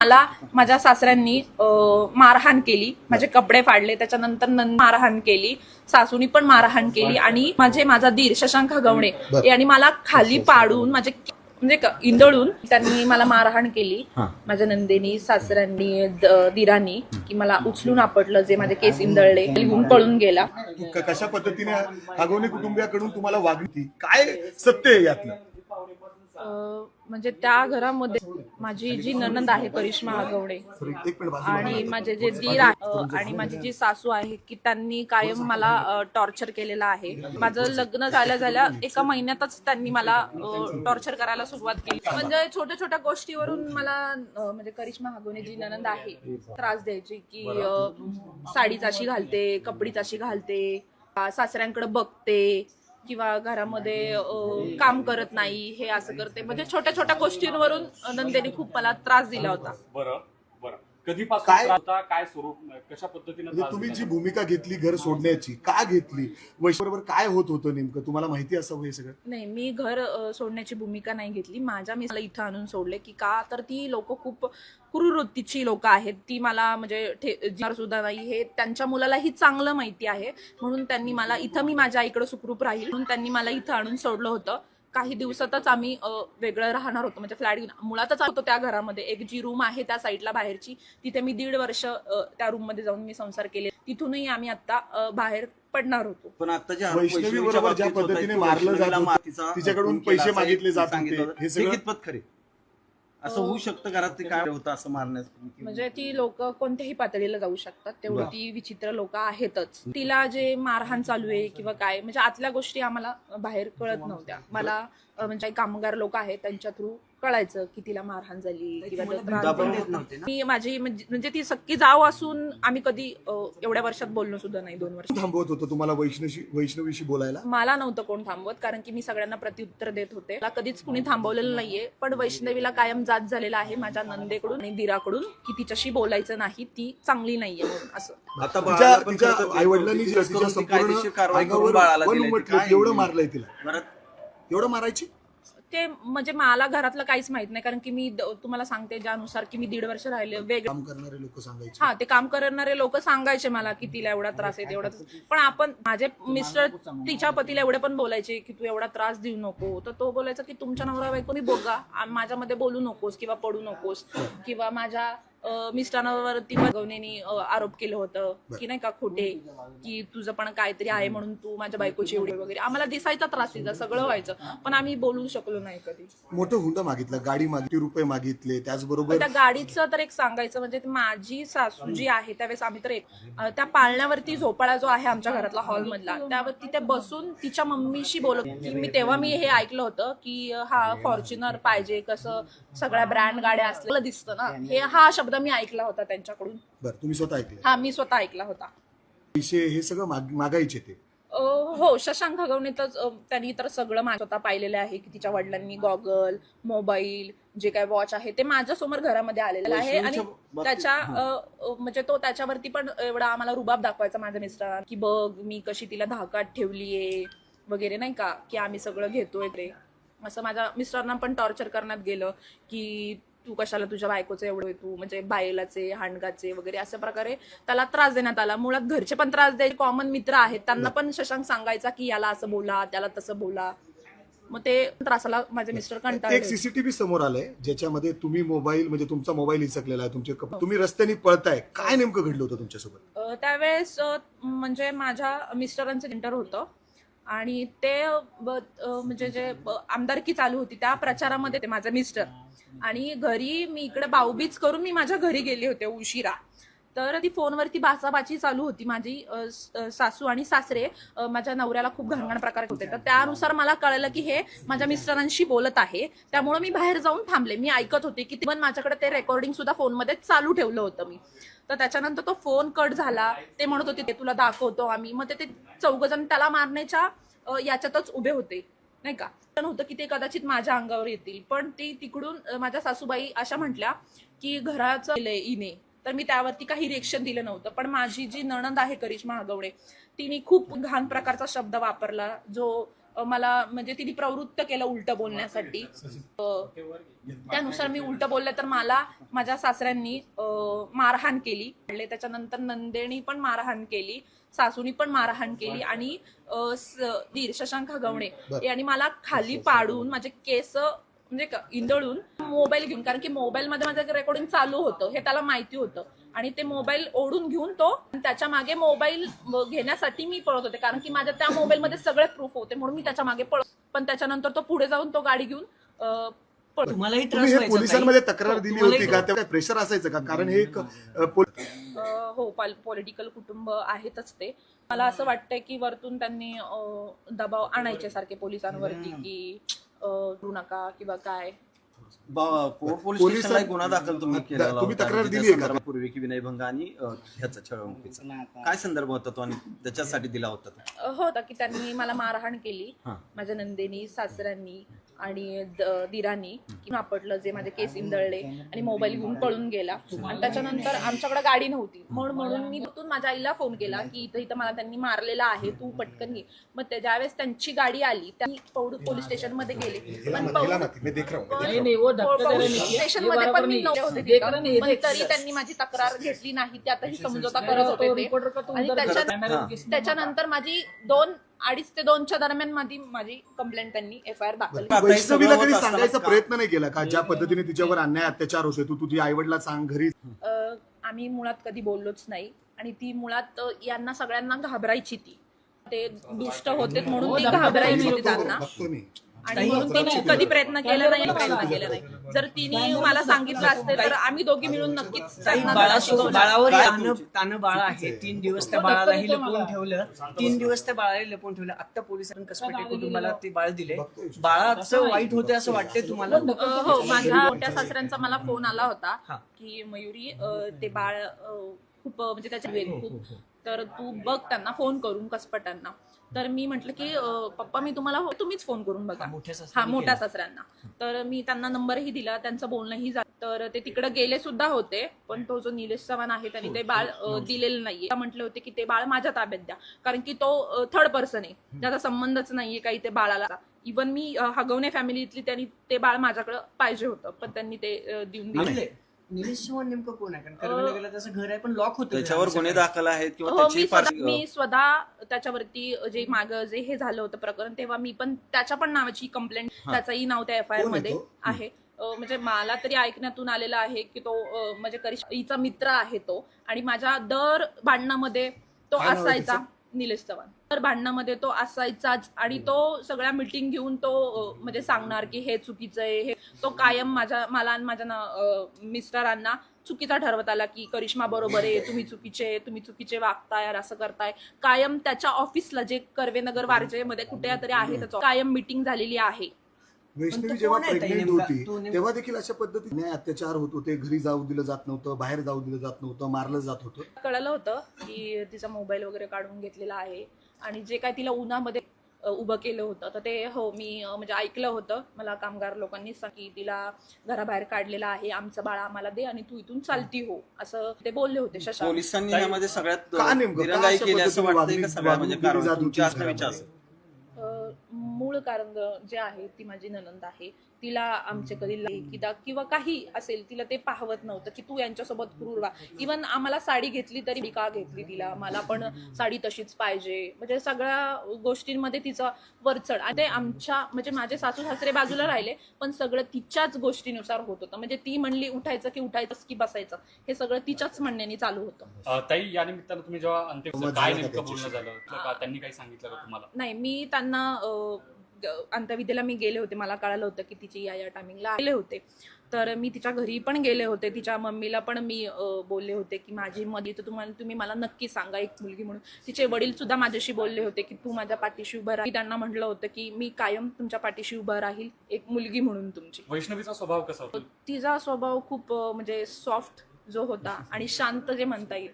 मला माझ्या सासऱ्यांनी मारहाण केली. माझे कपडे फाडले. त्याच्यानंतर नंद मारहाण केली. सासूनी पण मारहाण केली. आणि माझे माझा दीर शशांक गवणे. यांनी मला खाली पाडून माझे म्हणजे क- इंदळून त्यांनी मला मारहाण केली. माझ्या नंदेनी सासऱ्यांनी दिरांनी की मला उचलून आपटलं जे माझे केस इंदळले. घेऊन पळून गेला. कशा पद्धतीने हागवणे कुटुंबियाकडून तुम्हाला वागणी काय सत्य आहे यातलं? म्हणजे त्या घरामध्ये माझी जी ननंद आहे करिश्मा आगवडे आणि माझे जे दीर आहे आणि माझी जी सासू आहे की त्यांनी कायम मला टॉर्चर केलेलं आहे. माझं लग्न झाल्या झाल्या एका महिन्यातच त्यांनी मला टॉर्चर करायला सुरुवात केली. म्हणजे छोट्या छोट्या गोष्टीवरून मला म्हणजे करिश्मा हागोने जी ननंद आहे त्रास द्यायची की अ, साडीच अशी घालते कपडीच अशी घालते सासऱ्यांकडे बघते किंवा घरामध्ये काम करत नाही हे असं करते. म्हणजे छोट्या छोट्या गोष्टींवरून नंदेने खूप मला त्रास दिला होता. बरं. कधीपासून काय- त्रास होता काय स्वरूप कशा पद्धतीने म्हणजे त्रास तुम्ही दिला? जी भूमिका घेतली घर सोडण्याची का घेतली? वैश्वबरोबर काय होत होतं नेमकं? तुम्हाला माहिती असावं हे सगळं? नाही मी घर अ, सोडण्याची भूमिका नाही घेतली. माझ्या मी मला इथं आणून सोडले की का तर ती लोक खूप क्रूरवृत्तीची लोक आहेत. ती मला म्हणजे ठे- सुद्धा नाही. हे त्यांच्या मुलालाही चांगलं माहिती आहे. म्हणून त्यांनी मला इथं मी माझ्या आईकडे सुखरूप राहील. म्हणून त्यांनी मला इथं आणून सोडलं होतं. काही दिवसातच आम्ही वेगळं राहणार होतो. म्हणजे फ्लॅट घेऊन मुळातच होतो त्या घरामध्ये. एक जी रूम आहे त्या साईडला बाहेरची तिथे मी दीड वर्ष त्या रूममध्ये जाऊन मी संसार केले तिथूनही आम्ही आता बाहेर पडणार होतो. पण आता जे वैष्णवी वैष्णवीच्या बरोबर ज्या पद्धतीने मारलं जात होतं, तिच्याकडून पैसे मागितले जात होते. हे सगळं- कितपत खरे. असं होऊ शकतं घरात ते काय होतं असं मारण्यास म्हणजे ती लोक कोणत्याही पातळीला जाऊ शकतात तेवढं बरं. ती विचित्र लोक आहेतच. तिला जे मारहाण चालू आहे किंवा काय म्हणजे आतल्या गोष्टी आम्हाला बाहेर कळत नव्हत्या. मला अं, म्हणजे कामगार लोक आहेत त्यांच्या थ्रू कळायचं की तिला मारहाण झाली किंवा? मी माझी म्हणजे म्हणजे ती सक्की जाव असून आम्ही कधी एवढ्या वर्षात बोललो सुद्धा नाही दोन वर्ष. थांबवत होतं तुम्हाला वैष्णवी वैष्णवीशी बोलायला? मला नव्हतं कोण थांबवत कारण की मी सगळ्यांना प्रत्युत्तर देत होते. मला कधीच कुणी थांबवलेलं नाहीये पण वैष्णवीला कायम जात झालेला आहे माझ्या नंदेकडून आणि दिराकडून की तिच्याशी बोलायचं नाही ती चांगली नाहीये म्हणून असं. आता आई वडिलांनी एवढं? मारलंय तिला. एवढं मारायची? ते म्हणजे मला घरातलं काहीच माहीत नाही कारण की मी द- तुम्हाला सांगते ज्यानुसार की मी दीड वर्ष राहिले वेगळं काम करणारे लोक सांगायचे. हा ते काम करणारे लोक सांगायचे मला की तिला एवढा त्रास आहे तेवढा त्रास- पण आपण माझे मिस्टर तिच्या पतीला एवढे पण बोलायचे की तू एवढा त्रास देऊ नको. तर तो बोलायचा की तुमच्या नवरा बायकोनी बघा आ- माझ्यामध्ये बोलू नकोस किंवा पडू नकोस किंवा माझ्या मिस्टरांवरती बघवण्यानी आरोप केलं होतं की नाही का खोटे की तुझं पण काहीतरी आहे म्हणून तू माझ्या बायकोची एवढी वगैरे. आम्हाला दिसायचा त्रास तिचा सगळं व्हायचं. पण आम्ही बोलू शकलो नाही कधी. मोठं हुंडा मागितलं गाडी मागितली रुपये मागितले त्याचबरोबर त्या गाडीचं तर एक सांगायचं म्हणजे माझी सासू जी आहे त्यावेळेस आम्ही तर एक त्या पाळण्यावरती झोपाळा जो आहे आमच्या घरातला हॉल मधला त्यावरती ते बसून तिच्या मम्मीशी बोलत होती. मी तेव्हा मी हे ऐकलं होतं की हा फॉर्च्युनर पाहिजे कसं सगळ्या ब्रँड गाड्या असलेलं दिसतं ना. हे हा शब्द मी ऐकला होता त्यांच्याकडून. बरं तुम्ही स्वतः ऐकले. हा मी स्वतः ऐकला होता. पैसे हे सगळं माग- मागायचे ते. अं, हो शशांक खगवणे तर अं, त्यांनी तर सगळं माझ्या स्वतः पाहिलेलं आहे की तिच्या वडिलांनी गॉगल मोबाईल जे काय वॉच आहे ते माझ्यासमोर घरामध्ये आलेलं आहे. आणि वैष्णवीच्या बाबतीत- त्याच्या अं, अं, म्हणजे तो त्याच्यावरती पण एवढा आम्हाला रुबाब दाखवायचा माझ्या मिस्टरांना की बघ मी कशी तिला धाकात ठेवलीये वगैरे नाही का की आम्ही सगळं घेतोय ते. असं माझ्या मिस्टरांना पण टॉर्चर करण्यात गेलं की तू कशाला तुझ्या बायकोचं एवढं तू? म्हणजे बायलाचे हांडगाचे वगैरे अशा प्रकारे त्याला त्रास देण्यात आला. मुळात घरचे पण त्रास द्यायचे. कॉमन मित्र आहेत. त्यांना पण शशांक सांगायचा की याला असं बोला त्याला तसं बोला. मग ते त्रासाला माझे मिस्टर एक कंटाळले. सीसीटीव्ही समोर आलंय ज्याच्यामध्ये तुम्ही मोबाईल म्हणजे तुमचा मोबाईल हिसकलेला आहे. तुमचे कप- तुम्ही रस्त्याने पळताय. काय नेमकं घडलं होतं तुमच्यासोबत? त्यावेळेस अ, म्हणजे माझ्या मिस्टरांचं सेंटर होतं. आणि ते म्हणजे जे आमदारकी चालू होती त्या प्रचारामध्ये ते माझे मिस्टर. आणि घरी मी इकडे बाऊबीज करून मी माझ्या घरी गेले होते उशिरा. तर ती फोनवरती बाचाबाची चालू होती माझी सासू आणि सासरे माझ्या नवऱ्याला खूप घाणघाण प्रकार होते. तर त्यानुसार मला कळलं की हे माझ्या मिस्टरांशी बोलत आहे. त्यामुळे मी बाहेर जाऊन थांबले. मी ऐकत होते की पण माझ्याकडे ते रेकॉर्डिंग सुद्धा फोनमध्ये चालू ठेवलं होतं मी. तर त्याच्यानंतर तो फोन कट झाला. ते म्हणत होते ते तुला दाखवतो आम्ही. मग ते ते जण त्याला मारण्याच्या याच्यातच उभे होते नाही का? पण होतं की ते कदाचित माझ्या अंगावर येतील. पण ती तिकडून माझ्या सासूबाई अशा म्हटल्या की घराचं केलंय इने. तर मी त्यावरती काही रिएक्शन दिलं नव्हतं. पण माझी जी नणंद आहे करिश्मा हगवणे तिने खूप घाण प्रकारचा शब्द वापरला जो मला म्हणजे तिने प्रवृत्त केलं उलट बोलण्यासाठी. त्यानुसार मी उलट बोलले तर मला माझ्या सासऱ्यांनी मारहाण केली. त्याच्यानंतर नंदेनी पण मारहाण केली सासूनी पण मारहाण केली आणि दीर शशांक हगवणे. यांनी मला खाली पाडून माझे केस म्हणजे इंदळून मोबाईल घेऊन कारण की मोबाईलमध्ये माझं रेकॉर्डिंग चालू होतं हे त्याला माहिती होतं. आणि ते मोबाईल ओढून घेऊन तो त्याच्यामागे मोबाईल घेण्यासाठी मी पळत होते. कारण की माझ्या त्या मोबाईलमध्ये सगळे प्रूफ होते. म्हणून मी त्याच्यामागे पळत पण त्याच्यानंतर तो पुढे जाऊन तो गाडी घेऊन तुम्ही हे पोलिसांमध्ये? तक्रार दिली होती का? तेव्हा प्रेशर असायचं का? कारण हे एक हो पॉलिटिकल कुटुंब आहेतच ते. मला असं वाटतंय की वरतून त्यांनी दबाव आणायचे सारखे पोलिसांवरती की नका किंवा काय. पोलीस स्टेशनला गुन्हा दाखल तुम्ही केलेला तुम्ही होता. तक्रार दिली आहे का? विनयभंग आणि ह्याचा छळवणुकीचा काय संदर्भ होता तो आणि त्याच्यासाठी दिला होता होता की त्यांनी मला मारहाण केली. माझ्या नंदेनी सासऱ्यांनी आणि दिरांनी की आपटलं जे माझे केस इंदळले आणि मोबाईल घेऊन पळून गेला. आणि त्याच्यानंतर आमच्याकडे गाडी नव्हती. म्हणून म्हणून मी तिथून माझ्या आईला फोन केला की इथं इथं मला त्यांनी मारलेला आहे तू पटकन ये. मग त्या- ज्यावेळेस त्यांची गाडी आली त्यांनी पौड पोलीस स्टेशनमध्ये गेले पण हूँ, हूँ. पोलीस. स्टेशनमध्ये पण मी. नव्हते होते तरी. त्यांनी माझी तक्रार घेतली नाही त्यातही समजोता करत होते आणि त्याच्यानंतर माझी दोन अडीच ते दोनच्या दरम्यान माझी माझी कंप्लेंट त्यांनी एफ आय आर दाखल केली. आता हे वैष्णवीला सगळं कधी सांगायचा प्रयत्न नाही केला का? ज्या पद्धतीने तिच्यावर अन्याय अत्याचार होते तू तुझी आईवडला सांग घरी अ, आम्ही मुळात कधी बोललोच नाही. आणि ती मुळात अ, यांना सगळ्यांना घाबरायची ती. ते दुष्ट होते म्हणून हो, ती घाबरायची होती त्यांना. बघतो मी. आणि म्हणून तिने. कधी प्रयत्न केला नाही प्रयत्न. केला नाही. जर तिने मला सांगितलं असते तर आम्ही दोघी मिळून नक्कीच त्यांना शिकवलं. बाळावर तानं बाळ आहे. तीन दिवस त्या बाळालाही लपवून ठेवलं. तीन दिवस त्या बाळाला लपवून ठेवलं. आता पोलिसांनी कसपटे कुटुंबाला ते बाळ दिले बाळाचं वाईट होते असं वाटते तुम्हाला? हो माझ्या मोठ्या सासऱ्यांचा मला फोन आला होता हा. की मयुरी ते बाळ खूप म्हणजे त्याच्या वेग खूप तर तू बघ त्यांना फोन करून कसपटांना तर मी म्हटलं की पप्पा मी तुम्हाला हो तुम्हीच फोन करून बघा. मोठ्या हा मोठ्या. सासऱ्यांना. तर मी त्यांना नंबरही दिला त्यांचं बोलणंही झालं. तर ते तिकडे गेले सुद्धा होते पण तो जो निलेश चव्हाण आहे त्यांनी ते बाळ अ, दिलेलं नाहीये. म्हटले होते की ते बाळ माझ्या ताब्यात द्या. कारण की तो थर्ड पर्सन आहे. त्याचा संबंधच नाहीये काही ते बाळाला. इवन मी हगवणे फॅमिलीतली त्यांनी ते बाळ माझ्याकडे पाहिजे होतं पण त्यांनी ते देऊन दिले. निलेश चव्हाण नेमकं कोण आहे कारण त्याचं घर आहे पण लॉक होतं त्याच्यावर गुन्हे दाखल आहेत किंवा हो त्याची मी फार स्वतः मी स्वतः त्याच्यावरती जे माग जे हे झालं होतं प्रकरण तेव्हा मी पण त्याच्या पण नावाची कंप्लेंट हा. त्याचाही नाव त्या एफ आय आर कोण आहे मध्ये तो? आहे अ, म्हणजे मला तरी ऐकण्यातून आलेलं आहे की तो अ, म्हणजे करिश्माचा मित्र आहे तो आणि माझ्या दर भांडणामध्ये तो काय नाव आहे असायचा त्याचं? निलेश चव्हाण तर भांडणामध्ये तो असायचाच आणि तो सगळ्या मिटिंग घेऊन तो म्हणजे सांगणार की हे चुकीचं आहे हे तो कायम माझ्या मला आणि माझ्या ना- मिस्टरांना चुकीचा ठरवत आला की करिश्मा बरोबर आहे तुम्ही चुकीचे तुम्ही चुकीचे वागताय असं करताय. कायम त्याच्या ऑफिसला जे कर्वेनगर वारजे मध्ये कुठे तरी आहे त्याचं कायम मिटिंग झालेली आहे. वैष्णवी जेव्हा प्रेग्नेंट? होती तेव्हा देखील अशा पद्धतीने अत्याचार होत होते घरी जाऊ दिलं जात नव्हतं बाहेर जाऊ दिलं जात नव्हतं मारलं जात होतं. कळलं होतं की तिचा मोबाईल वगैरे काढून घेतलेला आहे आणि जे काय तिला उन्हामध्ये उभं केलं होतं तर ते हो मी म्हणजे ऐकलं होतं. मला कामगार लोकांनी सांग की तिला घराबाहेर काढलेलं आहे आमचं बाळ आम्हाला दे आणि तू इथून चालती हो असं ते बोलले होते शशांक. पोलिसांनी यामध्ये सगळ्यात असं पद्धतीने मूळ कारण जे आहे ती माझी ननंद आहे. तिला आमचे कधी लाई- किंवा किंवा काही असेल तिला ते पाहवत नव्हतं की तू यांच्यासोबत क्रूर वा इवन आम्हाला साडी घेतली तरी मी का घेतली तिला? मला पण साडी तशीच पाहिजे. म्हणजे सगळ्या गोष्टींमध्ये तिचं वरचढ. आणि ते आमच्या म्हणजे माझे सासू सासरे बाजूला राहिले पण सगळं तिच्याच गोष्टीनुसार होत होतं. म्हणजे ती म्हणली उठायचं की उठायचं की बसायचं. हे सगळं तिच्याच म्हणण्याने चालू होतं. ताई या निमित्तानं तुम्ही जेव्हा काय नेमकं बोलणं? झालं? त्यांनी काही सांगितलं का तुम्हाला? नाही मी त्यांना अ, ग- अंत्यविधीला मी गेले होते. मला कळालं होतं की तिची या या टायमिंगला आले होते. तर मी तिच्या घरी पण गेले होते. तिच्या मम्मीला पण मी बोलले होते की माझी मदी तर तुम्हाला तुम्ही मला नक्की सांगा एक मुलगी म्हणून. तिचे वडील सुद्धा माझ्याशी बोलले होते की तू माझ्या पाठीशी उभं राही. त्यांना म्हटलं होतं की मी कायम तुमच्या पाठीशी उभं राहील एक मुलगी म्हणून तुमची. वैष्णवीचा स्वभाव कसा तिचा स्वभाव खूप म्हणजे सॉफ्ट जो होता आणि शांत जे म्हणता येईल.